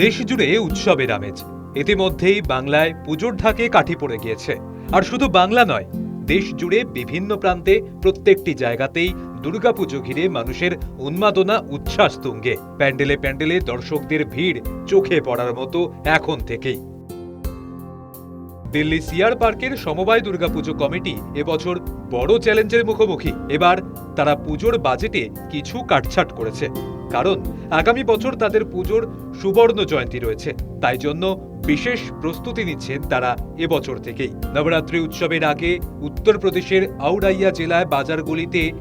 দেশ জুড়ে উৎসবের আমেজ। ইতিমধ্যেই বাংলায় পুজোর ঢাকে কাঠি পড়ে গিয়েছে। আর শুধু বাংলা নয় দেশ জুড়ে বিভিন্ন প্রান্তে প্রত্যেকটি জায়গাতেই দুর্গাপুজো ঘিরে মানুষের উন্মাদনা, উচ্ছ্বাস তুঙ্গে। প্যান্ডেলে প্যান্ডেলে দর্শকদের ভিড় চোখে পড়ার মতো এখন থেকেই। দিল্লি সিয়ার পার্কের সমবায় দুর্গাপুজো কমিটি এবছর বড় চ্যালেঞ্জের মুখোমুখি। এবার তারা পুজোর বাজেটে কিছু কাটছাট করেছে। কারণ আগামী বছর তাদের পুজোর সুবর্ণ জয়ন্তী রয়েছে। তাই জন্য বিশেষ প্রস্তুতি নিচ্ছেন তারা এবছর থেকেই। নবরাত্রি উৎসবের আগে উত্তরপ্রদেশের আউড়াইয়া জেলায় বাজারগুলিতে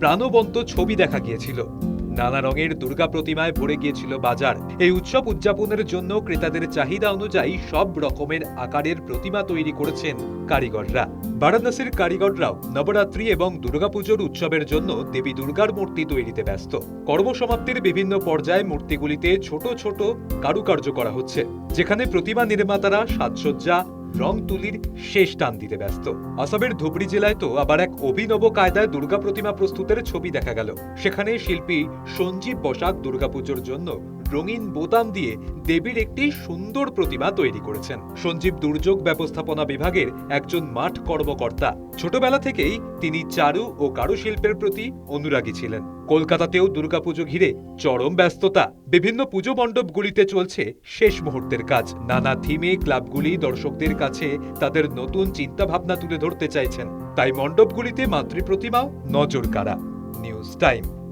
প্রাণবন্ত ছবি দেখা গিয়েছিল। নানা রঙের দুর্গা প্রতিমায় ভরে গিয়েছিল বাজার। এই উৎসব উদযাপনের জন্য ক্রেতাদের চাহিদা অনুযায়ী সব রকমের আকারের প্রতিমা তৈরি করেছেন কারিগররা। বারাণসীর কারিগররাও নবরাত্রি এবং দুর্গাপুজোর উৎসবের জন্য দেবী দুর্গার মূর্তি তৈরিতে ব্যস্ত। কর্মসমাপ্তির বিভিন্ন পর্যায়ে মূর্তিগুলিতে ছোট ছোট কারুকার্য করা হচ্ছে। যেখানে প্রতিমা নির্মাতারা সাজসজ্জা রং তুলির শেষ টান দিতে ব্যস্ত। আসামের ধুবড়ি জেলায় তো আবার এক অভিনব কায়দায় দুর্গা প্রতিমা প্রস্তুতের ছবি দেখা গেল। সেখানে শিল্পী সঞ্জীব বসাক দুর্গাপুজোর জন্য রঙিন বোতাম দিয়ে দেবীর একটি সুন্দর প্রতিমা তৈরি করেছেন। সঞ্জীব দুর্যোগ ব্যবস্থাপনা বিভাগের একজন মাঠ কর্মকর্তা। ছোটবেলা থেকেই তিনি চারু ও কারুশিল্পের প্রতি অনুরাগী ছিলেন। কলকাতাতেও দুর্গাপুজো ঘিরে চরম ব্যস্ততা। বিভিন্ন পুজো মণ্ডপগুলিতে চলছে শেষ মুহূর্তের কাজ। নানা থিমে ক্লাবগুলি দর্শকদের কাছে তাদের নতুন চিন্তাভাবনা তুলে ধরতে চাইছেন। তাই মণ্ডপগুলিতে মাতৃপ্রতিমাও নজর কাড়া নিউজ টাইম।